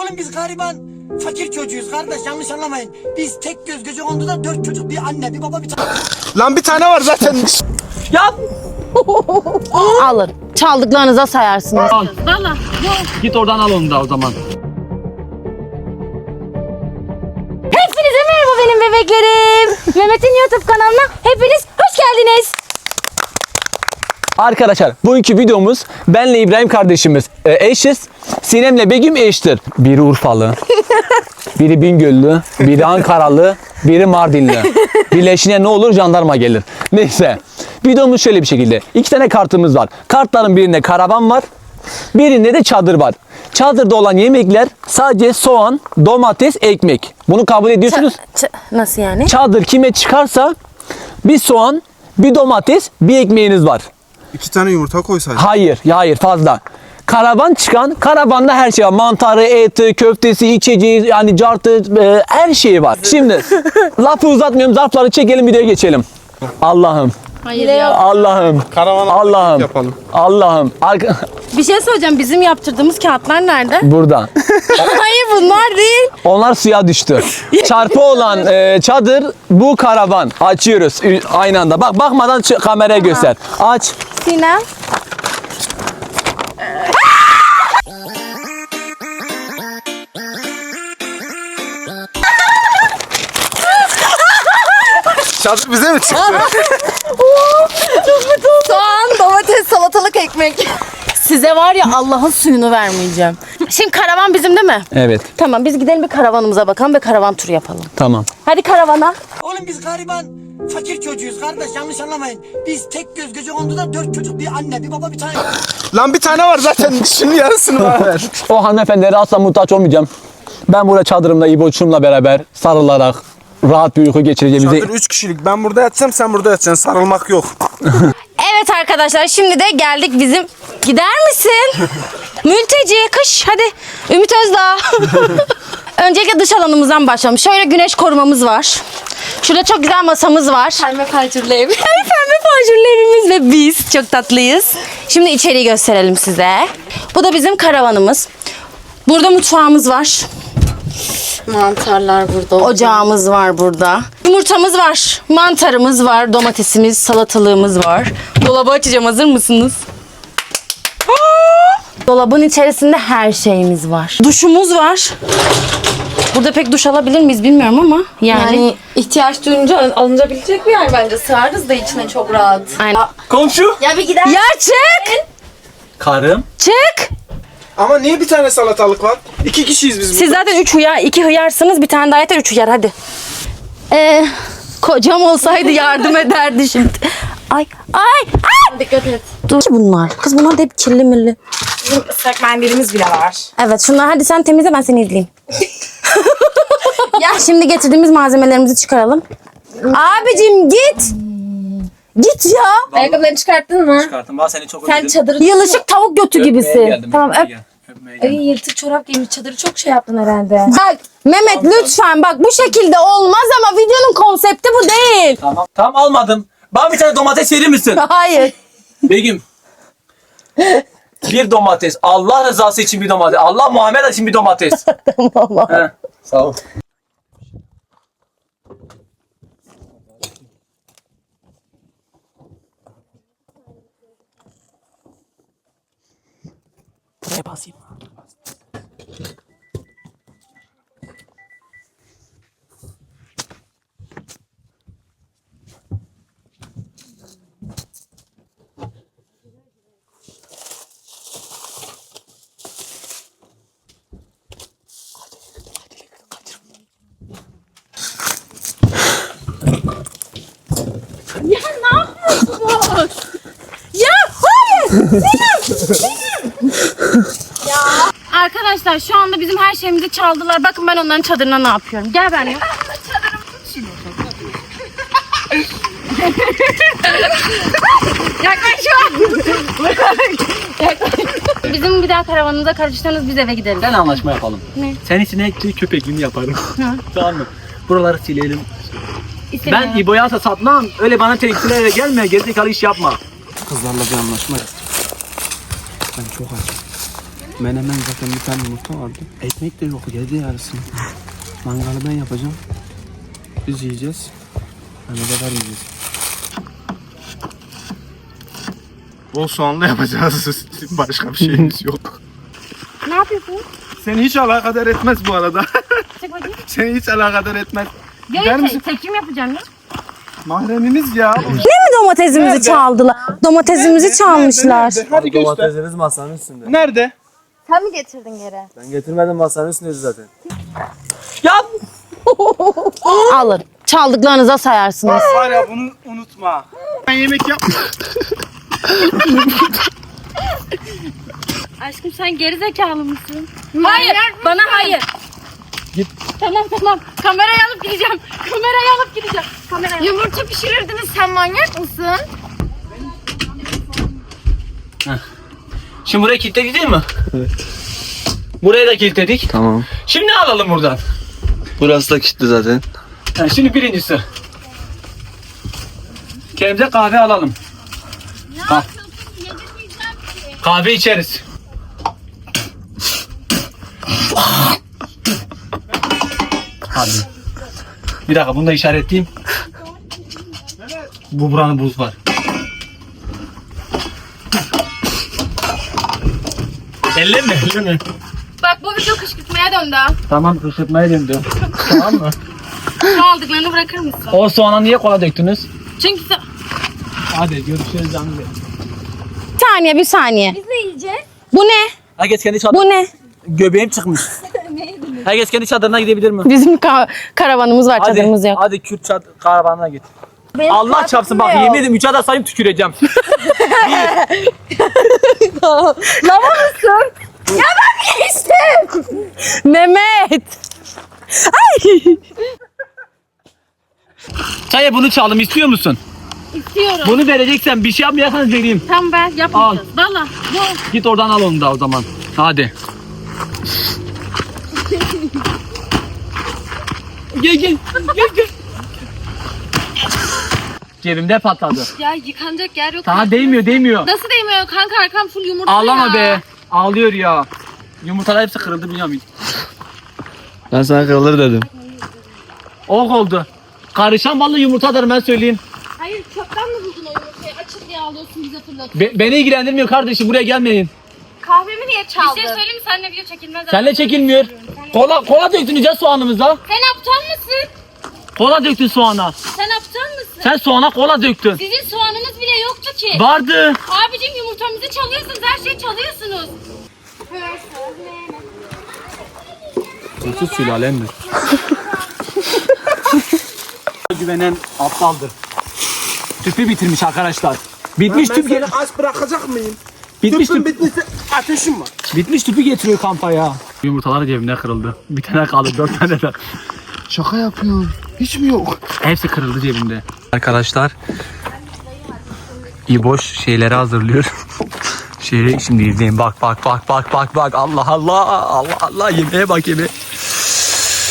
Oğlum biz gariban fakir çocuğuyuz kardeş yanlış anlamayın. Biz tek göz gece konduda dört çocuk bir anne bir baba bir tane. Lan bir tane var zaten. Ya Alın. Çaldıklarınıza sayarsınız. al. Git oradan al onu da o zaman. Hepinize merhaba benim bebeklerim. Mehmet'in YouTube kanalına hepiniz hoş geldiniz. Arkadaşlar bugünkü videomuz benle İbrahim kardeşimiz e, eşiz. Sinem'le Begüm eştir. Biri Urfalı, biri Bingöllü, biri Ankaralı, biri Mardinli. Birleşine ne olur jandarma gelir. Neyse. Videomuz şöyle bir şekilde. İki tane kartımız var. Kartların birinde karavan var. Birinde de çadır var. Çadırda olan yemekler sadece soğan, domates, ekmek. Bunu kabul ediyorsunuz. Nasıl yani? Çadır kime çıkarsa bir soğan, bir domates, bir ekmeğiniz var. İki tane yumurta koysaydın. Hayır, ya hayır fazla. Karavan çıkan, karavanda her şey var. Mantarı, eti, köftesi, içeceği, yani cartı, e, her şeyi var. Şimdi lafı uzatmıyorum, zarfları çekelim videoya geçelim. Allah'ım, Hayır ya. Allah'ım, Karavan Allah'ım, yapalım. Allah'ım. Arka- Bir şey söyleyeceğim. Bizim yaptırdığımız kağıtlar nerede? Burada. Hayır bunlar değil. Onlar suya düştü. Çarpı olan e, çadır bu karavan. Açıyoruz Ü- aynı anda. Bak bakmadan ç- kameraya göster. Aç. Sinem. Çadır bize mi çıktı? Soğan, domates, salatalık, ekmek. Size var ya Allah'ın suyunu vermeyeceğim. Şimdi karavan bizim değil mi? Evet, Tamam biz gidelim bir karavanımıza bakalım ve karavan turu yapalım. tamam. Hadi karavana. Oğlum biz gariban fakir çocuğuyuz kardeş yanlış anlamayın. Biz tek göz gece konduda dört çocuk bir anne bir baba bir tane. Lan bir tane var zaten. Şunun yarısını bana ver. O hanımefendilere asla muhtaç olmayacağım. Ben burada çadırımda İboçum'la beraber sarılarak rahat bir uyku geçireceğimizi... Çadır 3 kişilik. Ben burada yatsam sen burada yatacaksın. Sarılmak yok. Evet arkadaşlar şimdi de geldik bizim... Gider misin? Mülteci kış hadi. Ümit Özdağ. Öncelikle dış alanımızdan başlayalım. Şöyle güneş korumamız var. Şurada çok güzel masamız var. Pembe panjurlu ev. Pembe panjurlu evimiz ve biz çok tatlıyız. Şimdi içeriği gösterelim size. Bu da bizim karavanımız. Burada mutfağımız var. Mantarlar burada. Ocağımız var burada. Yumurtamız var. Mantarımız var. Domatesimiz, salatalığımız var. Dolabı açacağım. Hazır mısınız? Dolabın içerisinde her şeyimiz var. Duşumuz var. Burada pek duş alabilir miyiz bilmiyorum ama yani, Yani ihtiyaç duyunca alınabilecek bir yer bence. Sığarız da içine çok rahat. Aynen. Komşu! Ya bir gider. Ya çık! Karım. Çık! Ama niye bir tane salatalık var? İki kişiyiz biz Siz zaten üç hıyar, iki hıyarsınız. Bir tane daha yeter, üç hıyar hadi. Ee, kocam olsaydı yardım ederdi şimdi. Ay, ay, ay! Dikkat et. Dur bunlar. Kız bunlar da hep kirli milli. Islak mendilimiz bile var. Evet şunlar hadi sen temizle ben seni izleyeyim. ya şimdi getirdiğimiz malzemelerimizi çıkaralım. Abicim git. Git ya. Ayakkabılarını çıkarttın mı? Çıkarttım. Ben seni çok Sen çadırı... Yılışık tavuk götü gibisin. Tamam öp. Ay yırtık çorap giymiş çadırı çok şey yaptın herhalde. Bak Mehmet lütfen bak bu şekilde olmaz ama videonun konsepti bu değil. Tamam. Tamam almadım. Bana bir tane domates verir misin? Hayır. Begüm. Bir domates. Allah rızası için bir domates. Allah Muhammed için bir domates. tamam. He, Sağ ol. Buraya basayım. Arkadaşlar şu anda bizim her şeyimizi çaldılar. Bakın ben onların çadırına ne yapıyorum. Gel benimle. Yaklaşma. Bizim bir daha karavanımıza karıştırırsanız biz eve gideriz. Ben anlaşma yapalım. Ne? Sen sinek köpekliğini yaparım. tamam mı? Buraları silelim. Ben İstemiyorum. İbo'ya asa satmam. Öyle bana tehditlerle gelme. Gerizekalı iş yapma. Kızlarla bir anlaşma yap. Ben çok açım. Menemen zaten bir tane yumurta vardı. Ekmek de yok yedi yarısını. Mangalı ben yapacağım. Biz yiyeceğiz. Mehmet'e ver yiyeceğiz. Bol soğanlı yapacağız. Başka bir şeyimiz yok. Ne yapıyorsun? Seni hiç alakadar etmez bu arada. Çek bakayım. Seni hiç alakadar etmez. Ya, Gider misin? çekim yapacağım ya. Mahremimiz ya. Ne mi domatesimizi çaldılar? Domatesimizi çalmışlar. Nerede? Hadi göster. Domatesiniz masanın üstünde. Nerede? Sen mi getirdin geri? Ben getirmedim masanın üstündeydi zaten. Alın. Çaldıklarınıza sayarsınız. Var ya bunu unutma. Ben yemek yap. Aşkım sen gerizekalı mısın? Hayır. Bana hayır. Git. Tamam tamam. Kamerayı alıp gideceğim. Kamerayı alıp gideceğim. Kamerayı Yumurta pişirirdiniz. Sen manyak mısın? Şimdi burayı kilitledik değil mi? Evet. Burayı da kilitledik. Tamam. Şimdi ne alalım buradan? Burası da kilitli zaten. Ha, şimdi birincisi. Kendimize kahve alalım. Kah- kahve içeriz. Hadi. Bir dakika bunu da işaretleyeyim. Bu buranın buz var. Elle mi? Elle mi? Bak bu video kışkırtmaya döndü. ha. Tamam kışırtmaya döndü. tamam mı? Şu aldıklarını bırakır mısın? O soğana niye kola döktünüz? Çünkü sen... Hadi görüşürüz canım. Bir saniye bir saniye. Biz ne yiyeceğiz? Bu ne? Herkes kendi çadırına. Bu ne? Göbeğim çıkmış. Herkes kendi çadırına gidebilir mi? Bizim ka- karavanımız var çadırımız yok. Hadi Kürt çad karavanına git. Allah çarpsın bak yemin ederim 3 ada sayayım tüküreceğim. Lava mısın? Ya ben geçtim. Mehmet. Ay. Çaya bunu çaldım istiyor musun? İstiyorum. Bunu vereceksen bir şey yapmayacaksanız vereyim. Tamam ben yapmayacağız. Valla. Bu. Git oradan al onu da o zaman. Hadi. gel gel. Gel gel. Cebimde patladı. Ya yıkanacak yer yok. Sana değmiyor değmiyor. Nasıl değmiyor kanka arkam full yumurta Ağlama ya. be. Ağlıyor ya. Yumurtalar hepsi kırıldı biliyor musun? Ben sana kırılır dedim. Ok oldu. Karışan ballı yumurtadır ben söyleyeyim. Hayır çöpten mi buldun o yumurtayı? Açık diye alıyorsun bize fırlatıyorsun. Be- beni ilgilendirmiyor kardeşim buraya gelmeyin. Kahvemi niye çaldın? Bir şey söyleyeyim mi? Seninle video çekilmez. Senle çekilmiyor. Kola, kola döktün ya soğanımıza. Sen aptal mısın? Kola döktün soğana. Sen aptal mısın? Sen soğana kola döktün. Sizin soğanınız bile yoktu ki. Vardı. Abicim yumurtamızı çalıyorsunuz. Her şeyi çalıyorsunuz. Sus sülalemdir. Güvenen aptaldır. Tüpü bitirmiş arkadaşlar. Bitmiş Ben tüp seni aç bırakacak mıyım? bitmiş Tüpün tüp bitmişse ateşim var. bitmiş tüpü getiriyor kampa ya. Yumurtalar cebimde kırıldı. Bir tane kaldı, dört tane de. Şaka yapıyorsun. Hiç mi yok? Hepsi kırıldı cebimde. Arkadaşlar İboş şeyleri hazırlıyor. Şeyi şimdi izleyin bak bak bak bak bak bak Allah Allah Allah Allah yemeğe bak yemeğe.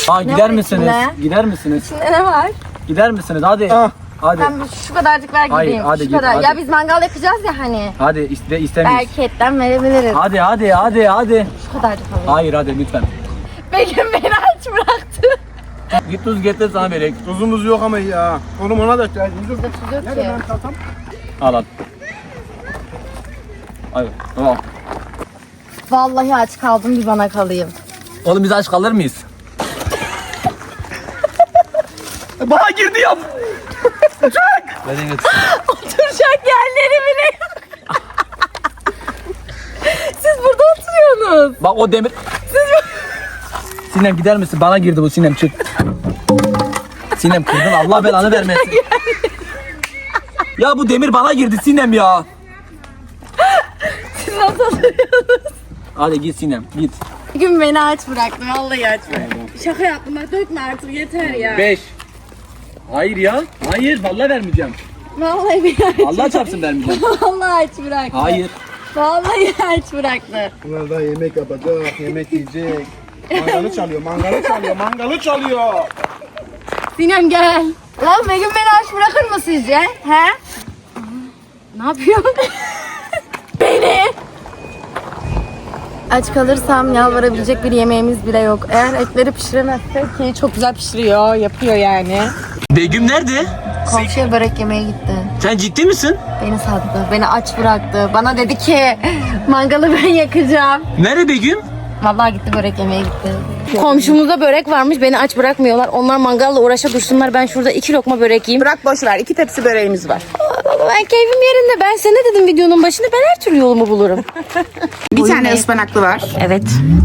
Aa gider misiniz? Gider misiniz? Ne var? Gider misiniz? Hadi. Ah. Hadi. Ben şu kadarcık ver Hayır, gideyim. hadi şu git, kadar. hadi. Ya biz mangal yapacağız ya hani. Hadi iste istemiyoruz. Belki etten verebiliriz. Hadi hadi hadi hadi. Şu kadarcık alayım. Hayır hadi lütfen. Begüm beni aç bıraktı. Git tuz getir sana verek. Tuzumuz yok ama ya. Oğlum ona da ihtiyacımız yok. Tuz yok Nerede ki. ben tatam? Al al. Hadi tamam. Vallahi aç kaldım bir bana kalayım. Oğlum biz aç kalır mıyız? Bana girdi ya. Beni getir. Duracak yerleri bile yok. Siz burada oturuyorsunuz. Bak o demir... Sinem gider misin? Bana girdi bu Sinem çık. Sinem kırdın Allah belanı vermesin. ya bu demir bana girdi Sinem ya. Siz nasıl oturuyorsunuz? Hadi git Sinem git. Bugün beni aç bıraktın. Vallahi aç bıraktın. Şaka yaptım. Bak dökme artık yeter ya. 5. Hayır ya. Hayır vallahi vermeyeceğim. Vallahi beni aç. Allah çarpsın vermeyeceğim. Vallahi aç bıraktı. Hayır. Vallahi aç bıraktı. Bunlar da yemek yapacak, yemek yiyecek. Mangalı çalıyor, mangalı çalıyor, mangalı çalıyor. Sinem gel. Lan Begüm beni aç bırakır mı sizce? He? Ne yapıyorsun? beni. Aç kalırsam yalvarabilecek bir yemeğimiz bile yok. Eğer etleri pişiremezsek ki çok güzel pişiriyor, yapıyor yani. Begüm nerede? Komşuya börek yemeye gitti. Sen ciddi misin? Beni sattı, beni aç bıraktı. Bana dedi ki mangalı ben yakacağım. Nerede Begüm? Vallahi gitti börek yemeye gitti. Komşumuzda börek varmış beni aç bırakmıyorlar. Onlar mangalla uğraşa dursunlar. Ben şurada iki lokma börek yiyeyim. Bırak boş ver. iki tepsi böreğimiz var. Ben keyfim yerinde. Ben sana dedim videonun başında. Ben her türlü yolumu bulurum. Bir tane ıspanaklı var. evet.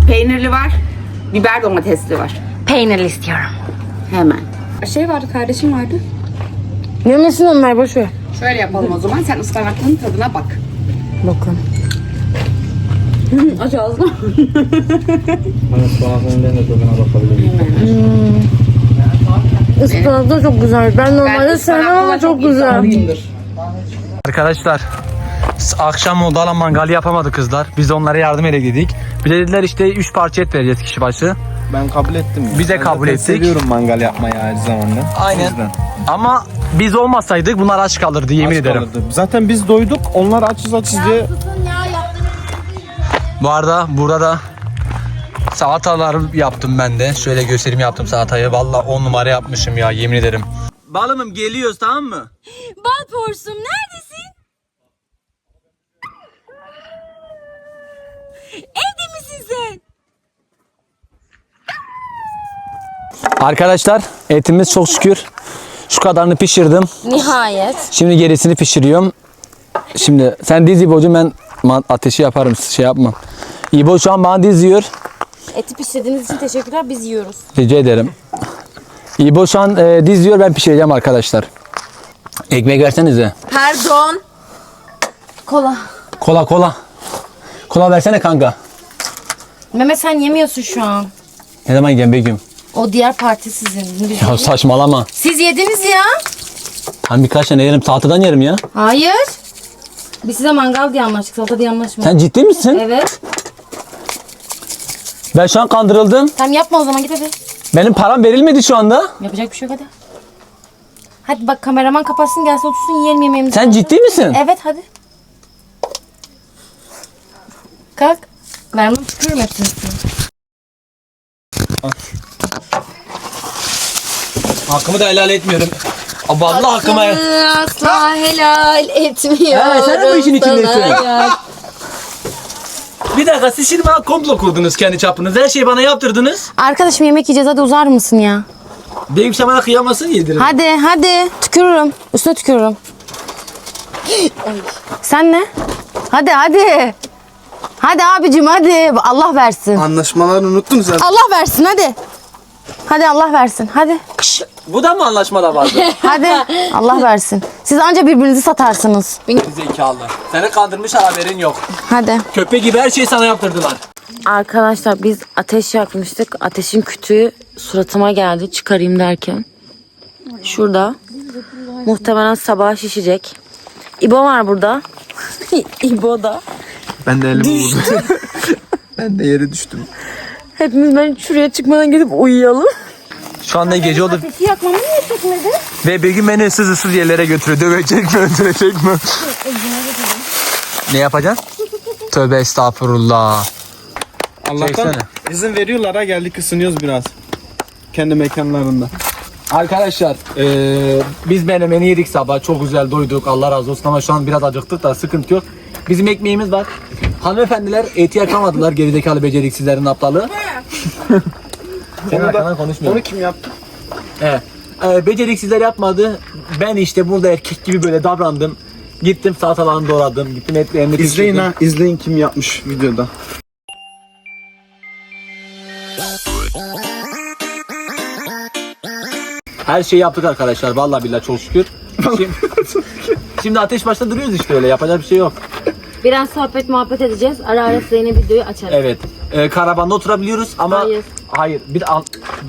Peynirli var. Biber domatesli var. Peynirli istiyorum. Hemen. Şey vardı kardeşim vardı. Yemesin onlar boş ver. Şöyle yapalım o zaman. Sen ıspanaklının tadına bak. Bakın. Aç ağzını. Ispanak da çok güzel. Ben normalde sevmem ama çok güzel. Arkadaşlar akşam oldu hala mangal yapamadı kızlar. Biz de onlara yardım edebildik. Bir de dediler işte 3 parça et vereceğiz kişi başı. Ben kabul ettim. ya. Biz de Ben kabul zaten ettik. Seviyorum mangal yapmayı her zamanda. O Aynen. yüzden. Ama biz olmasaydık bunlar aç kalırdı yemin Aç ederim. kalırdı. Zaten biz doyduk. Onlar açız açız diye. Bu arada burada da salatalar yaptım ben de. Şöyle göstereyim yaptım salatayı. Valla 10 numara yapmışım ya yemin ederim. Balımım geliyoruz tamam mı? Bal porsum neredesin? Evde misin sen? Arkadaşlar etimiz çok şükür şu kadarını pişirdim. Nihayet. Şimdi gerisini pişiriyorum. Şimdi sen diz İbo'cum ben ateşi yaparım şey yapma. İbo şu an bana diziyor. Eti pişirdiğiniz için teşekkürler. Biz yiyoruz. Rica ederim. İbo şu an e, diziyor ben pişireceğim arkadaşlar. Ekmek versenize. Pardon. Kola. Kola kola. Kola versene kanka. Mehmet sen yemiyorsun şu an. Ne zaman yiyeceğim Begüm? O diğer parti sizin. Biz- Ya saçmalama. Siz yediniz ya. Ben birkaç tane yerim. Salatadan yerim ya. Hayır. Biz size mangal diye anlaştık. Salata diye anlaşmadık. Sen ciddi misin? Evet. Ben şu an kandırıldım. Tamam yapma o zaman git hadi. Benim param verilmedi şu anda. Yapacak bir şey yok hadi. Hadi bak kameraman kapatsın gelsin otursun yiyelim yemeğimizi. Sen ciddi misin? Evet hadi. Kalk. Ben bunu tükürürüm hepsini. Hakkımı da helal etmiyorum. Aa, Vallahi hakkımı Asla helal etmiyorum. He, sen de bu işin içindesin. sana ya. Bir dakika siz şimdi bana komplo kurdunuz kendi çapınızda. Her şeyi bana yaptırdınız. Arkadaşım yemek yiyeceğiz hadi uzar mısın ya? Benim sen bana kıyamasın yedirin. Hadi hadi tükürürüm. Üstüne tükürürüm. Sen ne? Hadi hadi. Hadi abicim hadi. Allah versin. Anlaşmaları unuttunuz sen. Allah versin hadi. Hadi Allah versin. Hadi. Bu da mı anlaşmada vardı? Hadi. Allah versin. Siz anca birbirinizi satarsınız. Zekalı. Seni kandırmış haberin yok. Hadi. Köpek gibi her şeyi sana yaptırdılar. Arkadaşlar biz ateş yakmıştık. Ateşin kütüğü suratıma geldi çıkarayım derken. Şurada. Muhtemelen sabah şişecek. İbo var burada. İbo da. Ben de elimi vurdum. ben de yere düştüm. Hepimiz ben şuraya çıkmadan gidip uyuyalım. Şu anda gece oldu. Ateşi yakmamı niye çekmedi? Ve bir gün beni ıssız ıssız yerlere götürüyor. Dövecek mi öldürecek mi? ne yapacaksın? Tövbe estağfurullah. Allah'tan Çeksene. izin veriyorlar ha geldik ısınıyoruz biraz. Kendi mekanlarında. Arkadaşlar eee, biz menemeni yedik sabah çok güzel doyduk Allah razı olsun ama şu an biraz acıktık da sıkıntı yok. Bizim ekmeğimiz var. Hanımefendiler eti yakamadılar gerizekalı beceriksizlerin aptalı. Onu da- konuşmuyorum. Onu kim yaptı? Evet. Ee, beceriksizler yapmadı. Ben işte burada erkek gibi böyle davrandım. Gittim salatalarını doğradım. Gittim etlerini İzleyin ha. izleyin kim yapmış videoda. Her şeyi yaptık arkadaşlar. Vallahi billahi çok şükür. Şimdi, şimdi ateş başta duruyoruz işte öyle. Yapacak bir şey yok. Biraz sohbet muhabbet edeceğiz. Ara ara size yine videoyu açarız. Evet. Ee, karavanda oturabiliyoruz ama Hayır. Hayır. Bir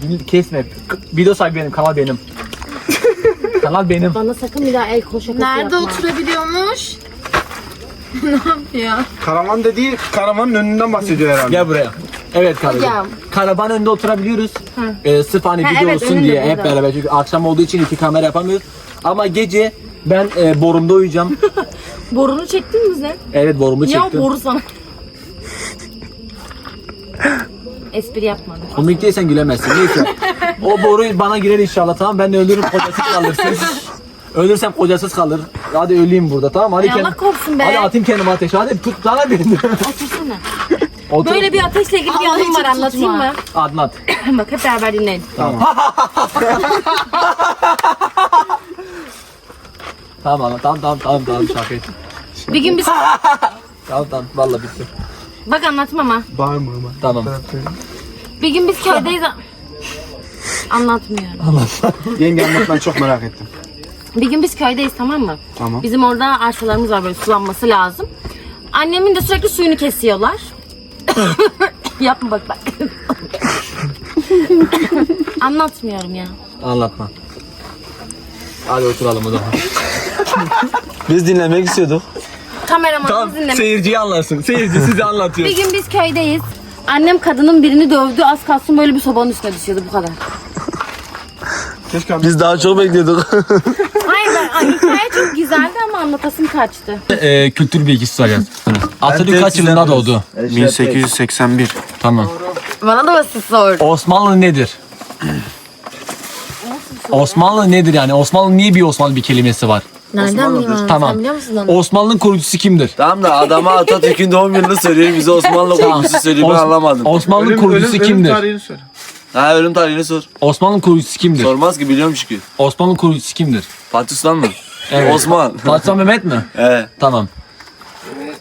bir- kesme. K- Video sahibi benim, kanal benim. kanal benim. Bana sakın bir daha el kol şakası Nerede yapma. oturabiliyormuş? ne yapıyor? Karavan dediği karavanın önünden bahsediyor herhalde. Gel buraya. Evet kardeşim. Karavan önünde oturabiliyoruz. Ee, sırf hani Ha, video evet, olsun önünde diye hep burada. beraber. Çünkü akşam olduğu için iki kamera yapamıyoruz. Ama gece ben e, borumda uyuyacağım. Borunu çektin mi sen? evet borumu Ya çektim. boru sana. Espri yapmadım. Komik değilsen gülemezsin. Neyse. o boru bana girer inşallah tamam. Ben de ölürüm kocasız kalırsın. Ölürsem kocasız kalır. Hadi öleyim burada tamam mı? Hadi Ay Allah korusun be. Hadi atayım kendimi ateşe. Hadi tut sana birini. Otursana. Otur. Böyle bir ateşle ilgili bir anım var anlatayım mı? Anlat. Bak hep beraber dinleyin. Tamam tamam tamam tamam tamam şaka ettim. Bir gün biz... Tamam tamam valla bitti. Bak anlatma ama. Bağırma ama. Tamam. Bir gün biz köydeyiz. Anlatmıyorum. Yenge anlat ben çok merak ettim. Bir gün biz köydeyiz tamam mı? Tamam. Bizim orada arsalarımız var böyle sulanması lazım. Annemin de sürekli suyunu kesiyorlar. Yapma bak bak. Anlatmıyorum ya. Anlatma. Hadi oturalım o zaman. Biz dinlemek istiyorduk. Kameramanımız dinlemek. Seyirciyi anlarsın. Seyirci sizi anlatıyor. Bir gün biz köydeyiz. Annem kadının birini dövdü. Az kalsın böyle bir sobanın üstüne düşüyordu bu kadar. Biz daha çok bekliyorduk. Hayır ben ay, hikaye çok güzeldi ama anlatasım kaçtı. Ee, kültür bilgisi soracağız. Atatürk kaç yılında doğdu? 1881. Tamam. Bana da basit sor. Osmanlı nedir? Osmanlı nedir yani? Osmanlı niye bir Osmanlı bir kelimesi var? Nereden bileyim abi? Tamam. Sen biliyor musun onu? Osmanlı'nın kurucusu kimdir? tamam da adama Atatürk'ün doğum yılını söylüyor. Bize Osmanlı kurucusu söylüyor. Ben Os- anlamadım. Osmanlı'nın kurucusu kimdir? tarihini söyle. Ha ölüm tarihini sor. Osmanlı'nın kurucusu kimdir? Sormaz ki biliyorum çünkü. Osmanlı'nın kurucusu kimdir? Fatih Sultan mı? Evet. Osman. Fatih Sultan Mehmet mi? He. Tamam.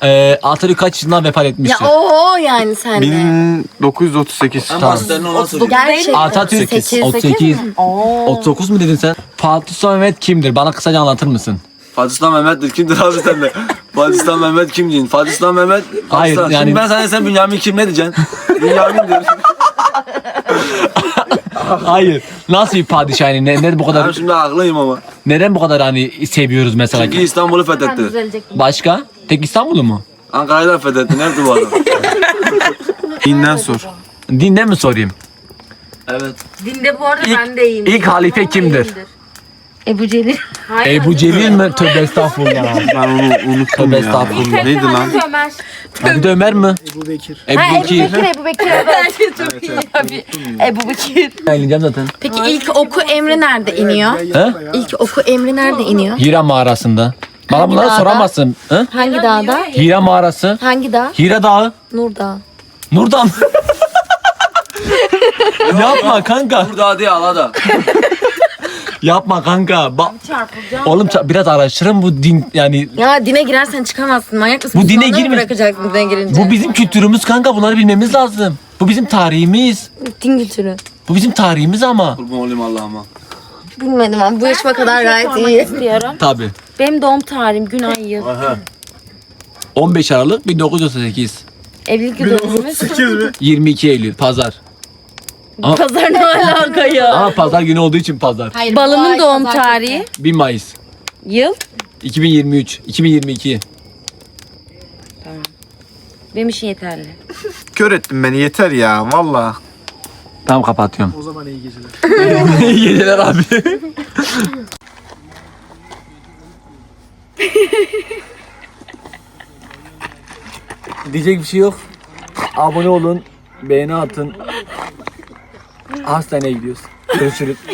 Ee, Atatürk kaç yılında vefat etmiştir? oho yani sen de. 1938. Tamam. Gerçekten. Atatürk 8, 38. 39 mu dedin sen? Fatih Sultan Mehmet kimdir? Bana kısaca anlatır mısın? Fatih Sultan Mehmet'tir. Kimdir abi sen de? Fatih Sultan Mehmet kim diyeyim? Fatih Sultan Mehmet. Hayır, Aslan. yani- Şimdi ben sana sen Bünyamin kim ne diyeceksin? Bünyamin'dir. Hayır. Nasıl bir padişah yani? Ne, ne bu ben kadar şimdi haklıyım ama. neden bu kadar hani seviyoruz mesela? Çünkü İstanbul'u fethetti. Düzelecek. Başka? Tek İstanbul'u mu? Ankara'yı da fethetti. Nerede bu adam? Dinden sor. Dinde mi sorayım? evet. Dinde bu arada İlk- ben de iyiyim. ilk halife kimdir? Ebu Celil. Hayır. Ebu Celil mi? Tövbe estağfurullah. Ben onu unuttum Tövbe ya. estağfurullah. Neydi lan? Ömer. Abi de Ömer mi? Ebu Bekir. Ebu Ha Ebu Bekir. Bekir, Ebu Bekir. Evet. Çok iyi abi. Ebu Bekir. Eğleneceğim zaten. Peki ilk oku emri nerede iniyor? He? İlk oku emri nerede iniyor? Hira mağarasında. Bana bunları dağda? soramazsın. He? Hangi dağda? Hira mağarası. Hangi dağ? Hira Dağı. Nur Dağı. Nurdan. Yapma kanka. Burada diye Alada. Yapma kanka. Bak. Oğlum ça- biraz araştırın bu din yani Ya dine girersen çıkamazsın. Manyak mısın? Bu dine Müslümanları girme- bırakacaksın dine girince. bu bizim kültürümüz kanka bunları bilmemiz lazım. Bu bizim tarihimiz. din kültürü. Bu bizim tarihimiz ama. Kurban olayım Allah'ıma. Bilmedim ama bu yaşıma kadar gayet iyi. istiyorum. Tabi. Benim doğum tarihim, gün, ay, yıl. 15 Aralık 1938. Evlilik yıl dönümümüz. 22 Eylül pazar. Pazar ne alaka ya? Ama pazar günü olduğu için pazar. Hayır, Balımın doğum tarihi, 1 Mayıs yıl. 2023 2022. Benim için yeterli. Kör ettin beni yeter ya valla. Tamam kapatıyorum. O zaman iyi geceler. İyi geceler abi. Diyecek bir şey yok. Abone olun, beğeni atın. Hastaneye gidiyoruz. Görüşürüz.